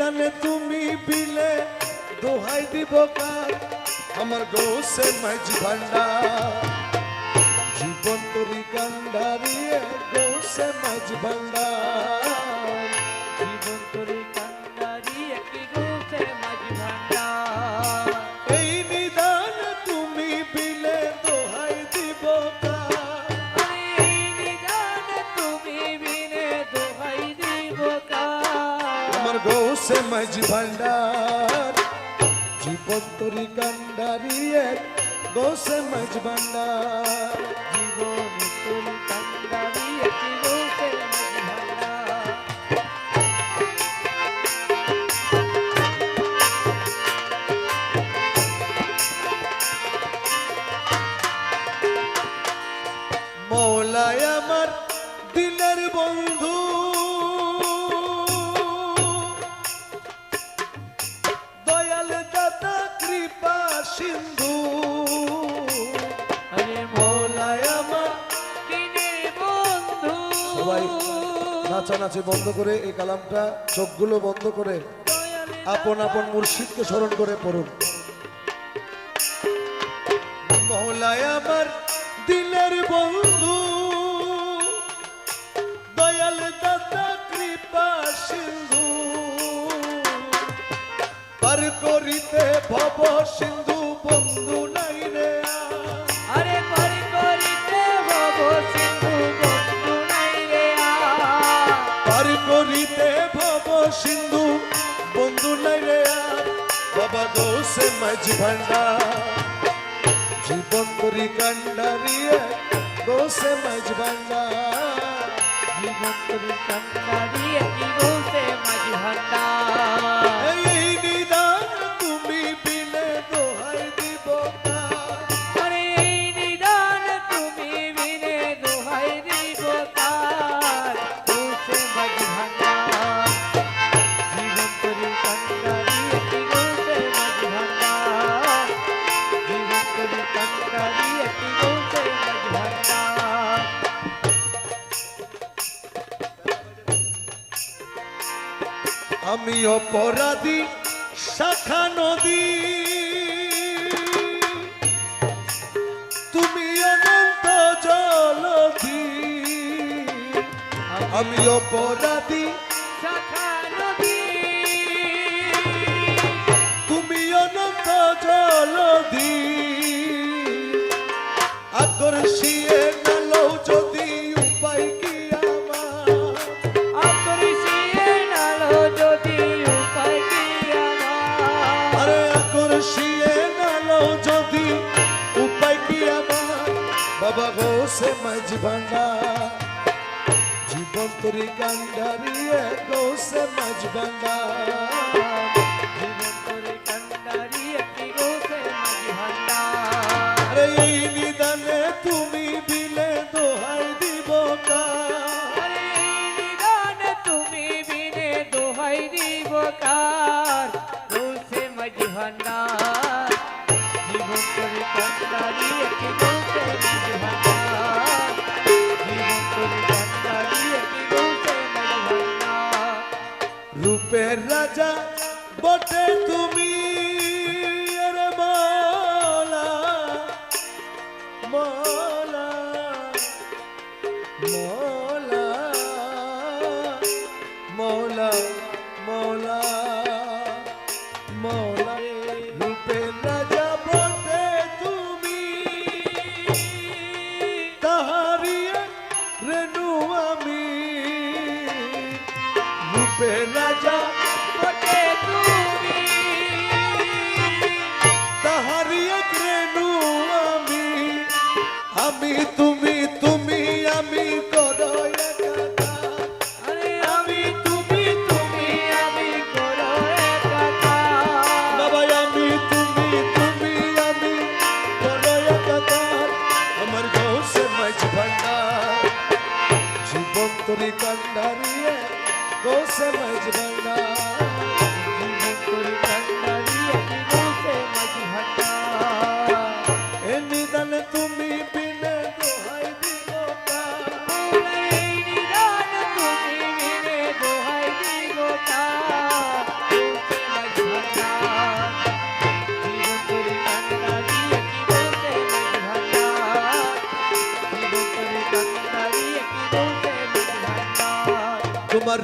এ তুমি বিলে দোহাই দিব কার? আমার গোসে মাইজ ভান্ডার। জীবন তরি কান্ডারিয়ে গৌসে মাঝি ভান্ডার। গৌসে মাঝি ভান্ডার জীবন তরি কান্ডারিয়ে গো সমাজ ভান্ডার জীবন তরি সবাই নাচানাচি বন্ধ করে এই কালামটা চোখগুলো বন্ধ করে আপন আপন মুর্শিদকে স্মরণ করে পড়ুন। আমার দিলের বন্ধু, দয়াল দাদা কৃপা সিন্ধু, পার করিতে ভব সিন্ধু মাঝি ভান্ডার জীবন করি কান্ডারিয়ে গৌসে মাঝি ভান্ডার জীবন তরি কান্ডারি একটি গোসে মাঝি ভান্ডার আমি অপরাধী শাখা নদী। তুমি অনন্ত জলধি আমি অপরাধী শাখা জলধি আকর্ষিয়ে যদি উপায় কি আমার? বাবা গোসে মাঝ ভান্ডার জীবন তরি কান্ডারিয়ে একটি গোসে মাঝি ভান্ডার আরে রূপের রাজা বটে তুমি মৌলা মৌলা মৌলা। আমি তুমি তুমি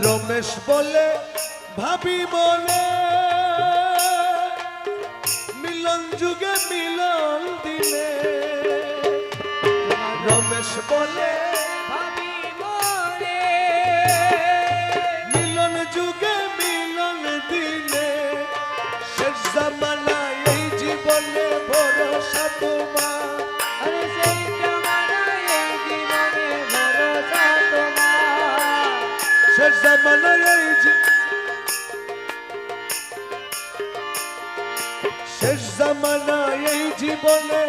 রমেশ বলে ভাবি বলে মিলন যুগে মিলন দিলে। রমেশ বলে মিলন যুগে মিলন দিলে। শেষ জামানায় জীবনে ভরসা তোমার। শেষ জামানায় এই জী- শেষ জামানায় এই জীবনে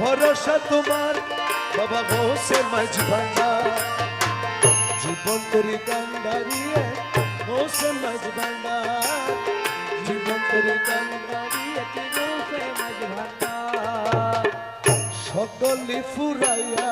ভরসা তোমার বাবা বসে মাঝ ভাঙা জীবন তরি কান্দারিয়ে বসে মাঝ ভাঙা জীবন তরি কান্দারিয়ে চিনুষে মাঝ ভান্ডা সকলে ফুরাইয়া